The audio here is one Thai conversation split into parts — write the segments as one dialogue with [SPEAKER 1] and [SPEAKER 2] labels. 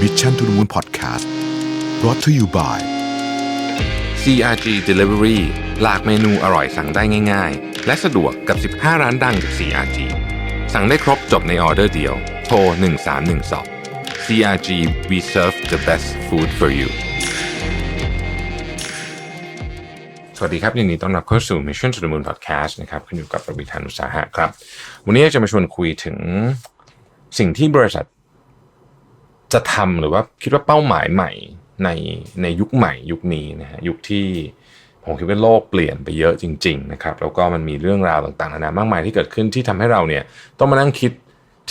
[SPEAKER 1] Mission to the Moon Podcast brought to you by
[SPEAKER 2] CRG Delivery หลากเมนูอร่อยสั่งได้ง่าย ๆ และสะดวกกับ 15 ร้านดังจาก CRG สั่งได้ครบจบในออเดอร์เดียว โทร 1312 CRG we serve the best food for you สวัสดีครับยินดีต้อนรับเข้าสู่ Mission to the Moon Podcast นะครับคุณอยู่กับประวิธานุสาหะครับ วันนี้จะมาชวนคุยถึงสิ่งที่บริษัท จะทำหรือว่าคิดว่าเป้าหมายใหม่ในในยุคใหม่ยุคนี้นะฮะยุคที่ผมคิดว่าโลกเปลี่ยนไปเยอะจริง ๆ นะครับ แล้วก็มันมีเรื่องราวต่างๆนานามากมายที่เกิดขึ้นที่ทำให้เราเนี่ยต้องมานั่งคิด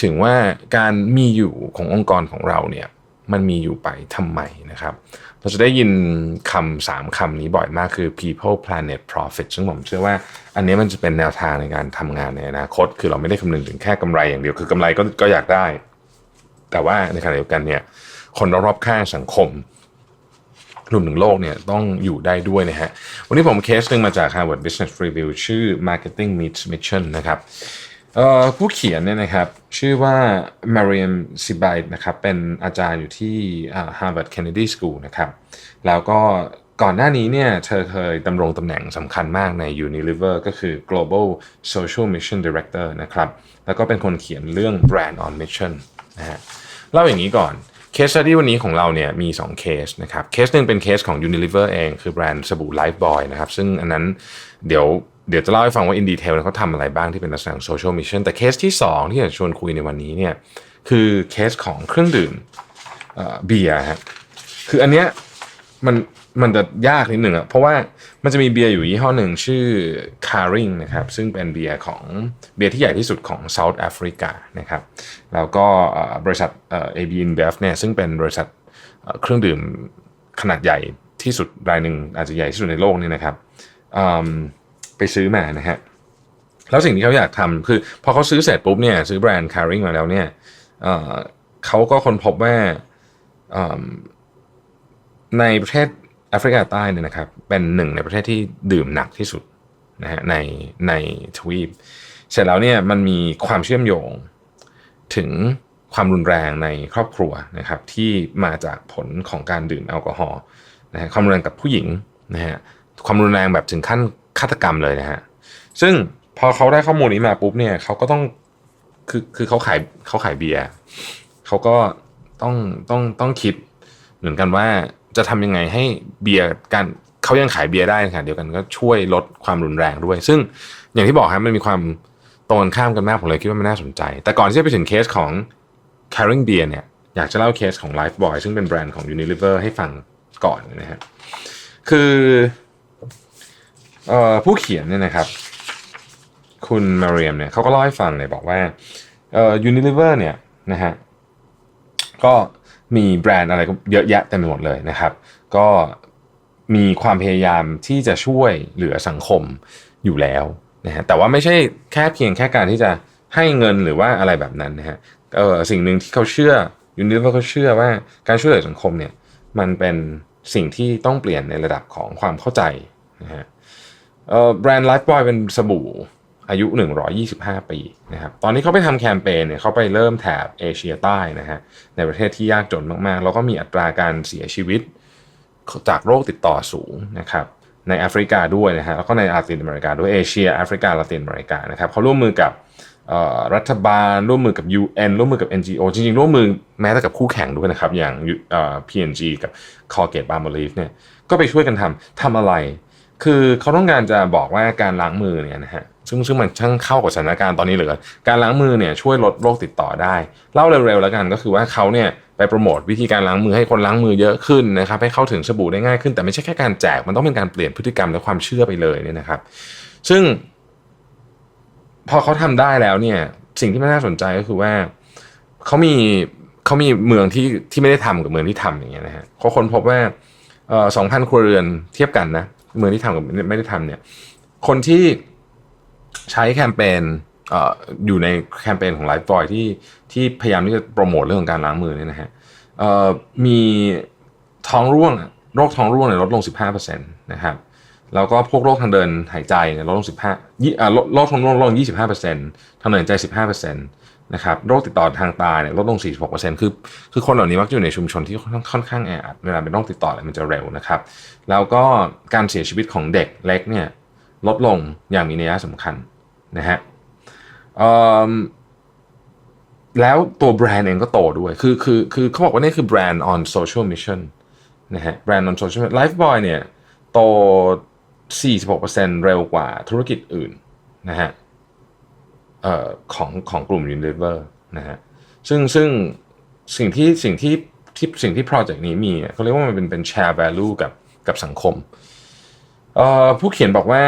[SPEAKER 2] ถึงว่าการมีอยู่ขององค์กรของเราเนี่ยมันมีอยู่ไปทำไมนะครับ เราจะได้ยินคำสามคำนี้บ่อยมากคือ people planet profit ซึ่งผมเชื่อว่าอันนี้มันจะเป็นแนวทางในการทำงานในอนาคต คือเราไม่ได้คำนึงถึงแค่กำไรอย่างเดียว คือกำไรก็ก็อยากได้ แต่ว่าในขณะเดียวกันเนี่ยคนรอบๆข้างสังคมรวมถึงโลกเนี่ยต้องอยู่ได้ด้วยนะฮะ วันนี้ผมเคสหนึ่งมาจาก Harvard Business Review ชื่อ Marketing Meets Mission นะครับผู้เขียนเนี่ยนะครับชื่อว่า Mariam s i b a i นะครับเป็นอาจารย์อยู่ที่ Harvard Kennedy School นะครับแล้วก็ก่อนหน้านี้เนี่ยเธอเคยดำรงตำแหน่งสำคัญมากใน Unilever ก็คือ Global Social Mission Director นะครับแล้วก็เป็นคนเขียนเรื่อง Brand on Mission นะฮะ เล่าอย่างนี้ก่อนเคสที่วันนี้ของเราเนี่ยมี 2 เคสนะครับเคสหนึ่งเป็นเคสของ Unilever เอง คือแบรนด์สบู่ Lifebuoy นะครับซึ่งอันนั้นเดี๋ยวเดี๋ยวจะเล่าให้ฟังว่าอินดีเทลเขาทำอะไรบ้างที่เป็นลักษณะ social mission แต่เคสที่ 2 ที่อยากชวนคุยในวันนี้เนี่ยคือเคสของเครื่องดื่มเอ่อเบียร์ฮะคืออันเนี้ย มันมันจะยากนิดหนึ่งอะเพราะว่ามันจะมีเบียร์อยู่ยี่ห้อหนึ่งชื่อ Caring นะครับซึ่งเป็นเบียร์ของเบียร์ที่ใหญ่ที่สุดของ South Africa นะครับแล้วก็บริษัทเอ่อ AB InBev เนี่ยซึ่งเป็นบริษัทเครื่องดื่มขนาดใหญ่ที่สุดรายหนึ่งอาจจะใหญ่ที่สุดในโลกนี่นะครับไปซื้อมานะฮะแล้วสิ่งที่เขาอยากทำคือพอเขาซื้อเสร็จปุ๊บเนี่ยซื้อแบรนด์ Caring มาแล้วเนี่ยเขาก็ค้นพบว่า ในประเทศแอฟริกาใต้เนี่ยนะครับเป็นหนึ่งในประเทศที่ดื่มหนักที่สุดนะฮะในในทวีปเสร็จแล้วเนี่ยมันมีความเชื่อมโยงถึงความรุนแรงในครอบครัวนะครับที่มาจากผลของการดื่มแอลกอฮอล์นะฮะความรุนแรงกับผู้หญิงนะฮะความรุนแรงแบบถึงขั้นฆาตกรรมเลยนะฮะซึ่งพอเขาได้ข้อมูลนี้มาปุ๊บเนี่ยเขาก็ต้องคือคือเขาขายเขาขายเบียร์เขาก็ต้องต้องต้องคิดเหมือนกันว่า จะทำยังไงให้เบียร์การเขายังขายเบียร์ได้ในขณะเดียวกันก็ช่วยลดความรุนแรงด้วย ซึ่งอย่างที่บอกครับมันมีความตรงกันข้ามกันมากผมเลยคิดว่ามันน่าสนใจ แต่ก่อนที่จะไปถึงเคสของ Caring Beer เนี่ยอยากจะเล่าเคสของ Life Boy ซึ่งเป็นแบรนด์ของ Unilever ให้ฟังก่อนนะฮะคือเอ่อผู้เขียนเนี่ยนะครับ คุณมาเรียมเนี่ยเขาก็เล่าให้ฟังเลยบอกว่า Unilever เนี่ยนะฮะก็ มีแบรนด์อะไรก็เยอะแยะเต็มไปหมดเลยนะครับ ก็มีความพยายามที่จะช่วยเหลือสังคมอยู่แล้วนะฮะแต่ว่าไม่ใช่แค่เพียงแค่การที่จะให้เงินหรือว่าอะไรแบบนั้นนะฮะเออสิ่งหนึ่งที่เขาเชื่อ Unilever เขาเชื่อว่าการช่วยเหลือสังคมเนี่ยมันเป็นสิ่งที่ต้องเปลี่ยนในระดับของความเข้าใจนะฮะแบรนด์ Lifebuoy เป็นสบู่ อายุ 125 ปีนะครับตอนนี้เขาไปทำแคมเปญเนี่ยเขาไปเริ่มแถบเอเชียใต้นะฮะในประเทศที่ยากจนมากๆ แล้วก็มีอัตราการเสียชีวิตจากโรคติดต่อสูงนะครับในแอฟริกาด้วยนะฮะแล้วก็ในลาตินอเมริกาด้วยเอเชียแอฟริกาลาตินอเมริกานะครับเขาร่วมมือกับรัฐบาลร่วมมือกับ UN ร่วมมือกับ NGO จริงๆ ร่วมมือแม้แต่กับคู่แข่งด้วยนะครับ อย่างเอ่อ P&G กับ Colgate Palmolive เนี่ยก็ไปช่วยกันทำทำอะไร คือเขาต้องการจะบอกว่าการล้างมือเนี่ยนะฮะซึ่งซึ่งมันช่างเข้ากับสถานการณ์ตอนนี้เหลือเกินการล้างมือเนี่ยช่วยลดโรคติดต่อได้ เล่าเร็วๆแล้วกันก็คือว่าเขาเนี่ยไปโปรโมทวิธีการล้างมือให้คนล้างมือเยอะขึ้นนะครับให้เข้าถึงสบู่ได้ง่ายขึ้น แต่ไม่ใช่แค่การแจกมันต้องเป็นการเปลี่ยนพฤติกรรมและความเชื่อไปเลยเนี่ยนะครับ ซึ่ง พอเขาทำได้แล้วเนี่ย สิ่งที่น่าสนใจก็คือว่าเขามีเขามีเมืองที่ที่ไม่ได้ทำกับเมืองที่ทำอย่างเงี้ยนะฮะเขาค้นพบว่าสองพันครัวเรือนเทียบกันนะ เมืองที่ทำกับไม่ได้ทำเนี่ย คนที่ใช้แคมเปญออยู่ในแคมเปญของ Lifebuoy ที่ที่พยายามที่จะโปรโมทเรื่องของการล้างมือเนี่ยนะฮะมีท้องร่วงโรคท้องร่วงเนี่ยลดลง 15%นะครับแล้วก็พวกโรคทางเดินหายใจเนี่ยลดลง 15ยี่อ่าลดโรคท้องร่วงลดลง 25%ทางเดินหายใจ 15%น นะครับโรคติดต่อทางตาเนี่ยลดลง 46%คือคือคนเหล่านี้มักจะอยู่ในชุมชนที่ค่อนข้างแออัดเวลาเป็นโรคติดต่อเนี่ยมันจะเร็วนะครับ แล้วก็การเสียชีวิตของเด็กเล็กเนี่ยลดลงอย่างมีนัยสำคัญนะฮะแล้วตัวแบรนด์เองก็โตด้วย คือคือคือเขาบอกว่านี่คือแบรนด์ on social mission นะฮะแบรนด์ on social Lifebuoy เนี่ยโต 46%เร็วกว่าธุรกิจอื่นนะฮะ ของของกลุ่ม Unilever นะฮะซึ่งซึ่งสิ่งที่สิ่งที่ที่สิ่งที่โปรเจกต์นี้มีเขาเรียกว่ามันเป็นเป็น share value กับกับสังคมผู้เขียนบอกว่า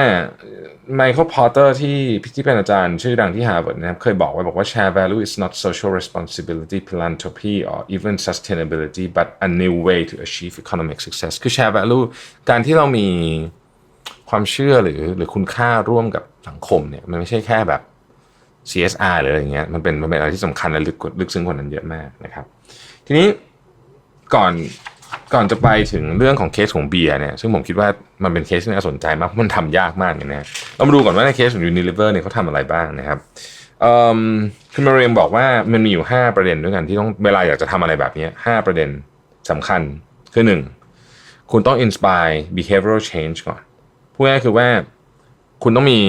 [SPEAKER 2] ไมเคิลพอตเตอร์ที่ที่เป็นอาจารย์ชื่อดังที่ฮาร์วาร์ดนะครับเคยบอกไว้บอกว่า share value is not social responsibility philanthropy or even sustainability but a new way to achieve economic success คือ share value การที่เรามีความเชื่อหรือหรือคุณค่าร่วมกับสังคมเนี่ยมันไม่ใช่แค่แบบ CSR หรืออะไรเงี้ยมันเป็นมันเป็นอะไรที่สำคัญและลึกลึกซึ้งกว่านั้นเยอะมากนะครับ ทีนี้ก่อนก่อนจะไปถึงเรื่องของเคสของเบียร์เนี่ยซึ่งผมคิดว่ามันเป็นเคสที่น่าสนใจมากเพราะมันทำยากมากเลยนะเรามาดูก่อนว่าในเคสของ Unilever เนี่ยเขาทำอะไรบ้างนะครับคุณมาเรียมบอกว่ามันมีอยู่ 5 ประเด็นด้วยกันที่ต้องเวลาอยากจะทำอะไรแบบนี้5ประเด็นสำคัญคือ 1 คุณต้อง inspire behavioral change ก่อนพูดง่ายคือว่าคุณต้องมี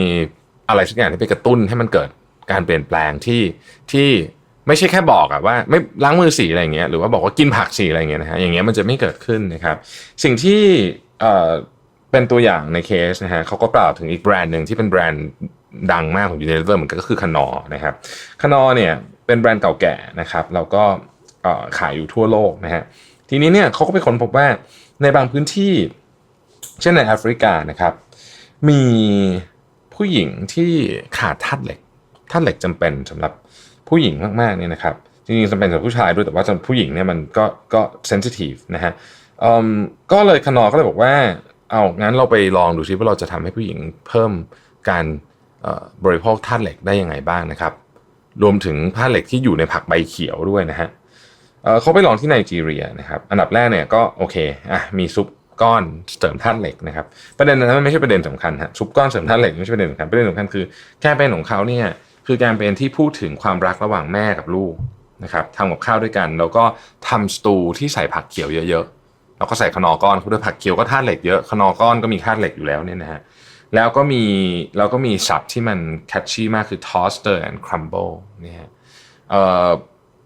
[SPEAKER 2] อะไรสักอย่างที่ไปกระตุ้นให้มันเกิด การเปลี่ยนแปลงที่ที่ไม่ใช่แค่บอกอะว่าไม่ล้างมือสีอะไรเงี้ยหรือว่าบอกว่ากินผักสีอะไรเงี้ยนะฮะอย่างเงี้ยมันจะไม่เกิดขึ้นนะครับสิ่งที่เอ่อเป็นตัวอย่างในเคสนะฮะเขาก็กล่าวถึงอีกแบรนด์หนึ่งที่เป็นแบรนด์ดังมากของยูนิเวอร์เหมือนกันก็คือคานอนะครับคานอเนี่ยเป็นแบรนด์เก่าแก่นะครับแล้วก็ขายอยู่ทั่วโลกนะฮะทีนี้เนี่ยเขาก็ไปค้นพบว่าในบางพื้นที่ เช่นในแอฟริกานะครับมีผู้หญิงที่ขาดธาตุเหล็ก ธาตุเหล็กจำเป็นสำหรับผู้หญิงมากๆเนี่ยนะครับจริงๆจำเป็นสำหรับผู้ชายด้วยแต่ว่าสำหรับผู้หญิงเนี่ยมันก็ก็เซนซิทีฟนะฮะก็เลยคนอก็เลยบอกว่าเอางั้นเราไปลองดูซิว่าเราจะทำให้ผู้หญิงเพิ่มการบริโภคธาตุเหล็กได้ยังไงบ้างนะครับ รวมถึงธาตุเหล็กที่อยู่ในผักใบเขียวด้วยนะฮะเขาไปลองที่ไนจีเรียนะครับ อันดับแรกเนี่ยก็โอเคอะมีซุปก้อนเสริมธาตุเหล็กนะครับประเด็นนั้นไม่ใช่ประเด็นสำคัญฮะซุปก้อนเสริมธาตุเหล็กไม่ใช่ประเด็นสำคัญประเด็นสำคัญคือแค่เป็นของเขาเนี่ย คือการเป็นที่พูดถึงความรักระหว่างแม่กับลูกนะครับทำกับข้าวด้วยกัน แล้วก็ทำสตูที่ใส่ผักเขียวเยอะๆแล้วก็ใส่ขนอก้อนคือผักเขียวก็ธาตุเหล็กเยอะขนอก้อนก็มีธาตุเหล็กอยู่แล้วเนี่ยนะฮะแล้วก็มีแล้วก็มีศัพท์ที่มันแคชชี่มากคือ toaster and crumble นี่ฮะ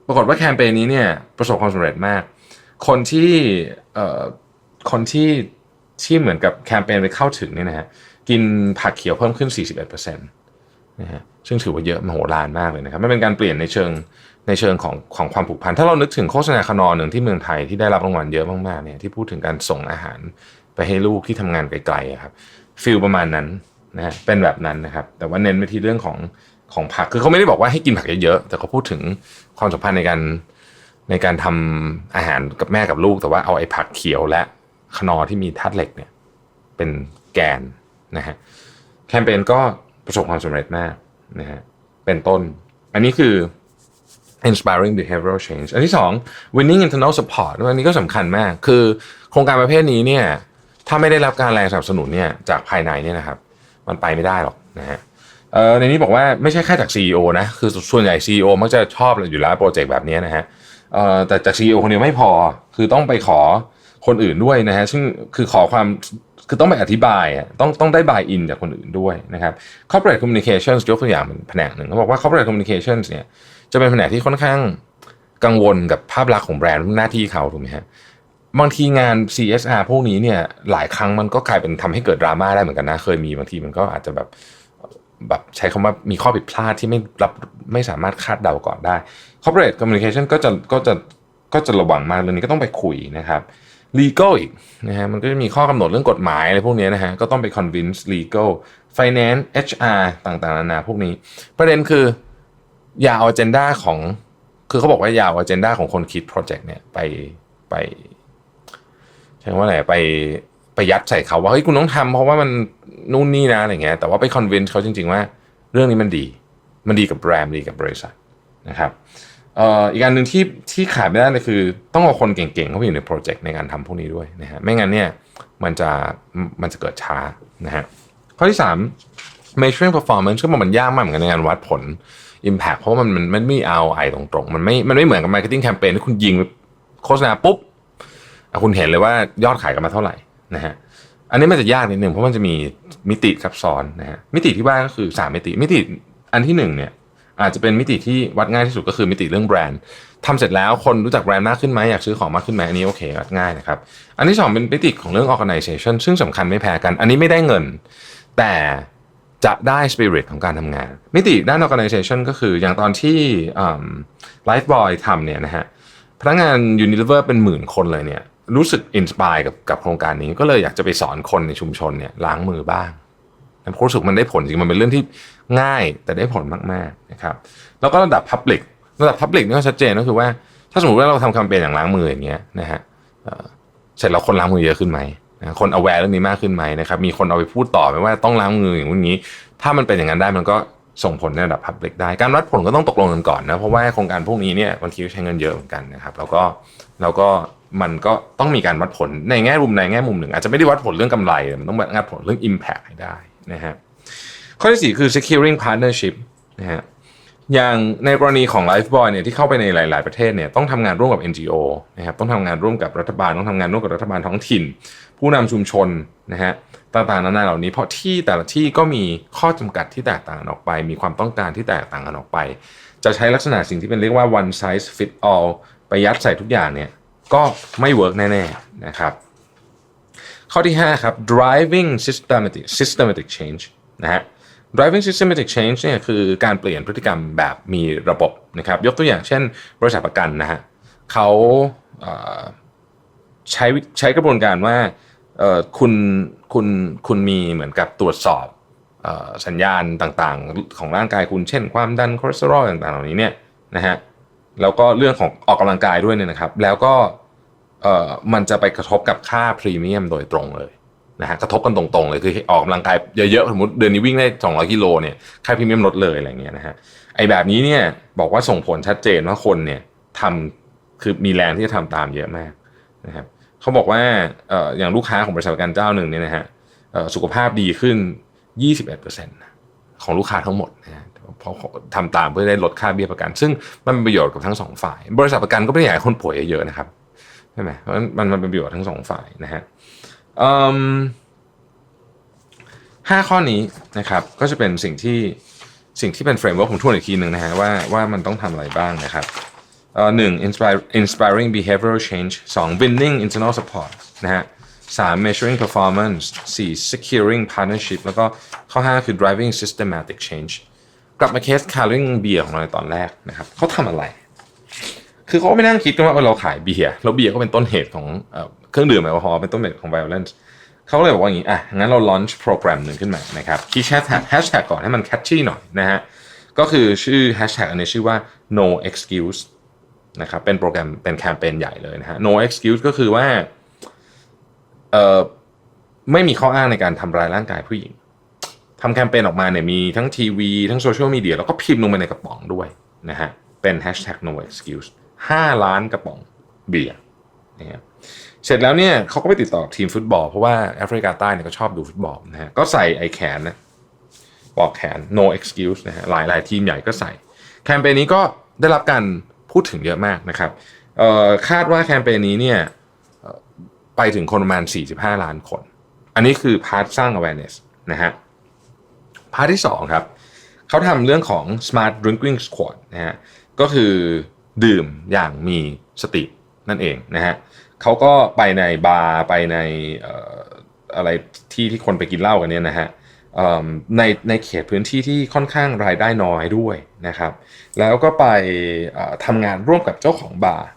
[SPEAKER 2] ปรากฏว่าแคมเปญนี้เนี่ยประสบความสำเร็จมาก คนที่คนที่ที่เหมือนกับแคมเปญไปเข้าถึงเนี่ยนะฮะกินผักเขียวเพิ่มขึ้น 41% นะฮะซึ่งถือว่าเยอะมโหฬารมากเลยนะครับไม่เป็นการเปลี่ยนในเชิงในเชิงของของความผูกพัน ถ้าเรานึกถึงโฆษณาคนอหนึ่งที่เมืองไทยที่ได้รับรางวัลเยอะมากๆเนี่ยที่พูดถึงการส่งอาหารไปให้ลูกที่ทำงานไกลๆครับฟิลประมาณนั้นนะฮะเป็นแบบนั้นนะครับ แต่ว่าเน้นไปที่เรื่องของของผักคือเขาไม่ได้บอกว่าให้กินผักเยอะๆแต่เขาพูดถึงความสัมพันธ์ในการในการทำอาหารกับแม่กับลูก แต่ว่าเอาไอ้ผักเขียวและขนอที่มีธาตุเหล็กเนี่ยเป็นแกนนะฮะแคมเปญก็ ประสบความสำเร็จมากนะฮะเป็นต้น อันนี้คือ inspiring behavioral change อันที่สอง winning internal support อันนี้ก็สำคัญมาก คือโครงการประเภทนี้เนี่ยถ้าไม่ได้รับการแรงสนับสนุนเนี่ยจากภายในเนี่ยนะครับ มันไปไม่ได้หรอกนะฮะในนี้บอกว่าไม่ใช่แค่จาก CEO นะ คือส่วนใหญ่ CEO มักจะชอบอยู่แล้วโปรเจกต์แบบนี้นะฮะแต่จาก CEO คนเดียวไม่พอ คือต้องไปขอคนอื่นด้วยนะฮะ ซึ่งคือขอความ คือต้องไปอธิบายต้องต้องได้บายอินจากคนอื่นด้วยนะครับ corporate communications ยกตัวอย่างเป็นแผนกหนึ่งเขาบอกว่า corporate communications เนี่ยจะเป็นแผนกที่ค่อนข้างกังวลกับภาพลักษณ์ของแบรนด์หน้าที่เขาถูกไหมฮะบางทีงาน CSR พวกนี้เนี่ยหลายครั้งมันก็กลายเป็นทำให้เกิดดราม่าได้เหมือนกันนะ เคยมีบางทีมันก็อาจจะแบบแบบใช้คำว่ามีข้อผิดพลาดที่ไม่รับไม่สามารถคาดเดาก่อนได้ corporate communication ก็จะก็จะก็จะระวังมากเรื่องนี้ก็ต้องไปคุยนะครับ legal อีกนะฮะมันก็จะมีข้อกำหนดเรื่องกฎหมายอะไรพวกนี้นะฮะก็ต้องไป convince legal finance HR ต่างๆนานาพวกนี้ ประเด็นคืออย่าเอา agenda ของ คือเขาบอกว่าอย่าเอา agenda ของคนคิดโปรเจกต์เนี่ยไปไปใช่ว่าอะไหนไปไปยัดใส่เขาว่าเฮ้ยคุณต้องทำเพราะว่ามันนู่นนี่นะอะไรเงี้ยแต่ว่าไป convince เขาจริง ๆ ว่า เรื่องนี้มันดี มันดีกับแบรนด์ดีกับบริษัทนะครับ อีกอันหนึ่งที่ที่ขาดไม่ได้เลยคือ ต้องเอาคนเก่งๆเข้าไปอยู่ในโปรเจกต์ในการทำพวกนี้ด้วยนะฮะไม่งั้นเนี่ยมันจะมันจะเกิดช้านะฮะข้อที่ 3 measuring performance ก็มันยากมากเหมือนกันในการวัดผล impact เพราะมันมันมันไม่เอาไอตรงๆ มันไม่มันไม่เหมือนกับ marketing campaign ที่คุณยิงโฆษณาปุ๊บคุณเห็นเลยว่ายอดขายกันมาเท่าไหร่นะฮะอันนี้มันจะยากนิดหนึ่งเพราะมันจะมีมิติซับซ้อนนะฮะมิติที่ว่าก็คือสามมิติมิติอันที่หนึ่งเนี่ย อาจจะเป็นมิติที่วัดง่ายที่สุดก็คือมิติเรื่องแบรนด์ทำเสร็จแล้วคนรู้จักแบรนด์มากขึ้นไหมอยากซื้อของมากขึ้นไหมอันนี้โอเควัดง่ายนะครับอันที่สองเป็นมิติของเรื่อง organization ซึ่งสำคัญไม่แพ้กัน อันนี้ไม่ได้เงิน แต่จะได้ spirit ของการทำงาน มิติด้าน organization ก็คืออย่างตอนที่ Lifeboy ทำเนี่ยนะฮะพนักงาน Unilever เป็นหมื่นคนเลยเนี่ยรู้สึกอินสปายกับกับโครงการนี้ก็เลยอยากจะไปสอนคนในชุมชนเนี่ยล้างมือบ้างผมรู้สึกมันได้ผลจริงมันเป็นเรื่องที่ ง่ายแต่ได้ผลมากๆนะครับแล้วก็ระดับ Public ระดับ Public นี่ก็ชัดเจนก็คือว่า ถ้าสมมติว่าเราทำแคมเปญอย่างล้างมืออย่างเงี้ยนะฮะเสร็จแล้วคนล้างมือเยอะขึ้นไหมคน aware เรื่องนี้มากขึ้นไหมนะครับมีคนเอาไปพูดต่อไหมว่าต้องล้างมืออย่างนี้ ถ้ามันเป็นอย่างนั้นได้มันก็ส่งผลในระดับ Public ได้การวัดผลก็ต้องตกลงกันก่อนนะเพราะว่าโครงการพวกนี้เนี่ยบางทีใช้เงินเยอะเหมือนกันนะครับแล้วก็แล้วก็มันก็ต้องมีการวัดผลในแง่มุมในแง่มุมหนึ่ง อาจจะไม่ได้วัดผลเรื่องกำไร มันต้องวัดผลเรื่อง Impact ให้ได้นะฮะ ข้อที่สี่คือ securing partnership นะฮะอย่างในกรณีของ Lifeboy เนี่ยที่เข้าไปในหลาย ๆ ประเทศเนี่ยต้องทำงานร่วมกับ NGO นะครับต้องทำงานร่วมกับรัฐบาล ต้องทำงานร่วมกับรัฐบาลท้องถิ่น ผู้นำชุมชนนะฮะต่างๆนานาเหล่านี้เพราะที่แต่ละที่ก็มีข้อจำกัดที่แตกต่างออกไป มีความต้องการที่แตกต่างกันออกไป จะใช้ลักษณะสิ่งที่เป็นเรียกว่า one size fit all ไปยัดใส่ทุกอย่างเนี่ยก็ไม่เวิร์กแน่ ๆ นะครับ ข้อที่ 5 ครับ driving systematic systematic change นะฮะ driving systematic change เนี่ยคือการเปลี่ยนพฤติกรรมแบบมีระบบนะครับยกตัวอย่างเช่น บริษัทประกันนะฮะเขาใช้ใช้กระบวนการว่าคุณคุณคุณมีเหมือนกับตรวจสอบสัญญาณต่างๆ ของร่างกายคุณเช่น ความดันคอเลสเตอรอลต่างๆ เหล่านี้เนี่ยนะฮะแล้วก็เรื่องของออกกำลังกายด้วยเนี่ยนะครับ แล้วก็มันจะไปกระทบกับค่าพรีเมียมโดยตรงเลย นะฮะกระทบกันตรงๆเลยคือออกกำลังกายเยอะๆสมมติเดือนนี้วิ่งได้ 200กิโลเนี่ยค่าพรีเมียมลดเลยอะไรเงี้ยนะฮะไอ้แบบนี้เนี่ยบอกว่าส่งผลชัดเจนว่าคนเนี่ยทำคือมีแรงที่จะทำตามเยอะมากนะครับเขาบอกว่าเอ่ออย่างลูกค้าของบริษัทประกันเจ้าหนึ่งเนี่ยนะฮะสุขภาพดีขึ้น 21%ของลูกค้าทั้งหมดนะฮะเพราะทำตามเพื่อได้ลดค่าเบี้ยประกัน ซึ่งมันเป็นประโยชน์กับทั้งสองฝ่าย บริษัทประกันก็ไม่ได้อยากให้คนป่วยเยอะๆนะครับใช่ไหมเพราะมันมันเป็นประโยชน์ทั้งสองฝ่ายนะฮะ ห้าข้อนี้นะครับ ก็จะเป็นสิ่งที่สิ่งที่เป็นเฟรมเวิร์กผมทวนอีกทีหนึ่งนะฮะว่าว่ามันต้องทำอะไรบ้างนะครับหนึ่ง inspiring behavioral change สอง winning internal support นะฮะสาม measuring performance สี่ securing partnership แล้วก็ข้อห้าคือ driving systematic change กลับมาเคส carrying beer ของเราในตอนแรกนะครับเขาทำอะไร คือเขาไม่นั่งคิดกันว่าเราขายเบียร์แล้วเบียร์ก็เป็นต้นเหตุของ เครื่องดื่มแอลกอฮอล์เป็นต้นเหตุของ violence เขาเลยบอกว่าอย่างนี้อะงั้นเรา launch โปรแกรมหนึ่งขึ้นมานะครับคีย์แฮชแท็กแฮชแท็กก่อนให้มัน catchy หน่อยนะฮะก็คือชื่อแฮชแท็กอันนี้ชื่อว่า no excuse นะครับเป็นโปรแกรมเป็นแคมเปญใหญ่เลยนะฮะ no excuse ก็คือว่าเอ่อไม่มีข้ออ้างในการทำร้ายร่างกายผู้หญิงทำแคมเปญออกมาเนี่ยมีทั้งทีวีทั้งโซเชียลมีเดียแล้วก็พิมพ์ลงไปในกระป๋องด้วยนะฮะเป็น hashtag no excuse 5 ล้านกระป๋องเบียร์นะครับ เสร็จแล้วเนี่ยเขาก็ไปติดต่อทีมฟุตบอล เพราะว่าแอฟริกาใต้เนี่ยก็ชอบดูฟุตบอลนะฮะก็ใส่ไอแขนนะปอกแขน no excuse นะฮะหลายหลายทีมใหญ่ก็ใส่ แคมเปญนี้ก็ได้รับการพูดถึงเยอะมากนะครับคาดว่าแคมเปญนี้เนี่ยไปถึงคนประมาณ 45 ล้านคน อันนี้คือพาร์ทสร้าง awareness นะฮะพาร์ทที่ 2 ครับเขาทำเรื่องของ smart drinking squad นะฮะก็คือดื่มอย่างมีสตินั่นเองนะฮะ เขาก็ไปในบาร์ไปในอะไรที่ที่คนไปกินเหล้ากันเนี่ยนะฮะในในเขตพื้นที่ที่ค่อนข้างรายได้น้อยด้วยนะครับ แล้วก็ไปทำงานร่วมกับเจ้าของบาร์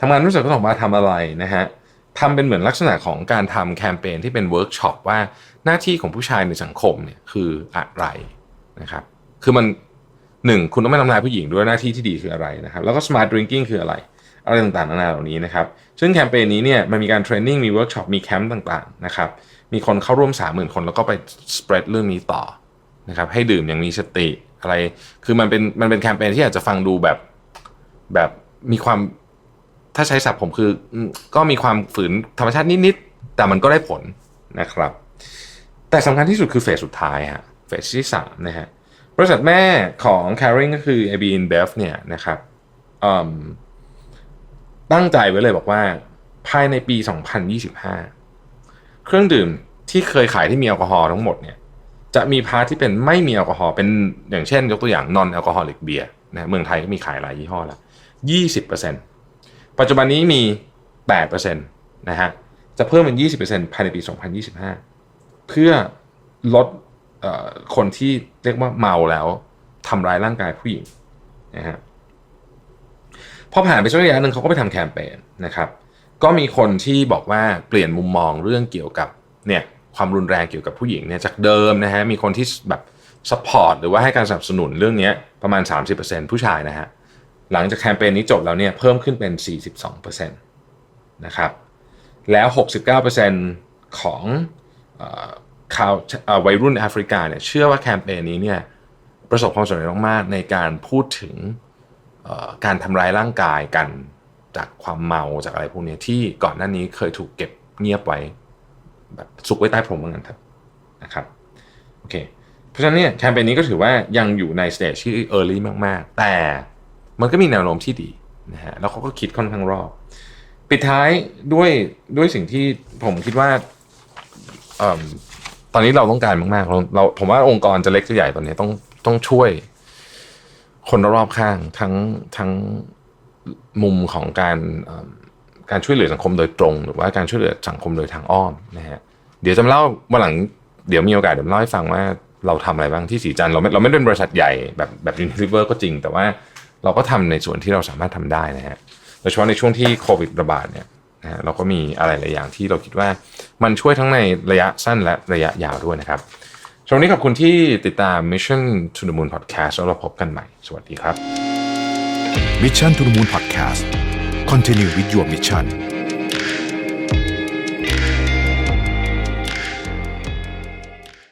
[SPEAKER 2] ทำงานร่วมกับเจ้าของบาร์ทำอะไรนะฮะทำเป็นเหมือนลักษณะของการทำแคมเปญที่เป็นเวิร์กช็อปว่าหน้าที่ของผู้ชายในสังคมเนี่ยคืออะไรนะครับ คือมันหนึ่งคุณต้องไม่ทำลายผู้หญิงด้วยหน้าที่ที่ดีคืออะไรนะครับ แล้วก็ smart drinking คืออะไร อะไรต่างๆนานาเหล่านี้นะครับซึ่งแคมเปญนี้เนี่ยมันมีการเทรนนิ่งมีเวิร์กช็อปมีแคมป์ต่างๆนะครับมีคนเข้าร่วม 30,000 คนแล้วก็ไปสเปรดเรื่องนี้ต่อนะครับให้ดื่มอย่างมีสติอะไร คือมันเป็นมันเป็นแคมเปญที่อาจจะฟังดูแบบแบบมีความถ้าใช้ศัพท์ผมคือก็มีความฝืนธรรมชาตินิดๆแต่มันก็ได้ผลนะครับ แต่สำคัญที่สุดคือเฟสสุดท้ายฮะเฟสที่3นะฮะบริษัทแม่ของ Caring ก็คือ AB InBev เนี่ยนะครับอืม ตั้งใจไว้เลยบอกว่า ภายในปี 2025 เครื่องดื่มที่เคยขายที่มีแอลกอฮอล์ทั้งหมดเนี่ยจะมีพาร์ทที่เป็นไม่มีแอลกอฮอล์เป็นอย่างเช่น ยกตัวอย่าง non alcoholic beer นะเมืองไทยก็มีขายหลายยี่ห้อแล้ว20%ปัจจุบันนี้มี8%นะฮะจะเพิ่มเป็น20%ภายในปี2025เพื่อลดเอ่อคนที่เรียกว่าเมาแล้วทำร้ายร่างกายผู้หญิงนะฮะ อผ่านไปช่วงระยะหนึ่งเขาก็ไปทำแคมเปญนะครับก็มีคนที่บอกว่าเปลี่ยนมุมมองเรื่องเกี่ยวกับเนี่ยความรุนแรงเกี่ยวกับผู้หญิงเนี่ยจากเดิมนะฮะมีคนที่แบบสปอร์ตหรือว่าให้การสนับสนุนเรื่องนี้ประมาณ 30%ผู้ชายนะฮะหลังจากแคมเปญนี้จบแล้วเนี่ยเพิ่มขึ้นเป็น 42%นะครับแล้ว 69%ของเอ่อข่าวเอ่อวัยรุ่นแอฟริกาเนี่ยเชื่อว่าแคมเปญนี้เนี่ยประสบความสำเร็จมากๆในการพูดถึง การทำร้ายร่างกายกันจากความเมาจากอะไรพวกนี้ที่ก่อนหน้านี้เคยถูกเก็บเงียบไว้แบบซุกไว้ใต้พรมเหมือนกันครับนะครับโอเคเพราะฉะนั้นเนี่ยแคมเปญนี้ก็ถือว่ายังอยู่ในสเตจที่ early มากๆ แต่มันก็มีแนวโน้มที่ดีนะฮะแล้วเขาก็คิดค่อนข้างรอบปิดท้ายด้วยด้วยสิ่งที่ผมคิดว่าอตอนนี้เราต้องการมากๆเราผมว่าองค์กรจะเล็กจะใหญ่ตอนนี้ต้องต้องช่วย คนรอบๆข้างทั้งทั้งมุมของการการช่วยเหลือสังคมโดยตรง หรือว่าการช่วยเหลือสังคมโดยทางอ้อมนะฮะเดี๋ยวจะมาเล่าวันหลังเดี๋ยวมีโอกาสเดี๋ยวเล่าให้ฟังว่าเราทำอะไรบ้างที่สีจันทร์เราไม่เราไม่ได้เป็นบริษัทใหญ่แบบแบบยูนิลิเวอร์ก็จริง แต่ว่าเราก็ทำในส่วนที่เราสามารถทำได้นะฮะโดยเฉพาะในช่วงที่โควิดระบาดเนี่ยนะฮะเราก็มีอะไรหลายอย่างที่เราคิดว่ามันช่วยทั้งในระยะสั้นและระยะยาวด้วยนะครับ ช่วงนี้ขอบคุณที่ติดตาม Mission to the Moon Podcast แล้วเราพบกันใหม่ สวัสดีครับ
[SPEAKER 1] Mission to the Moon Podcast Continue with your mission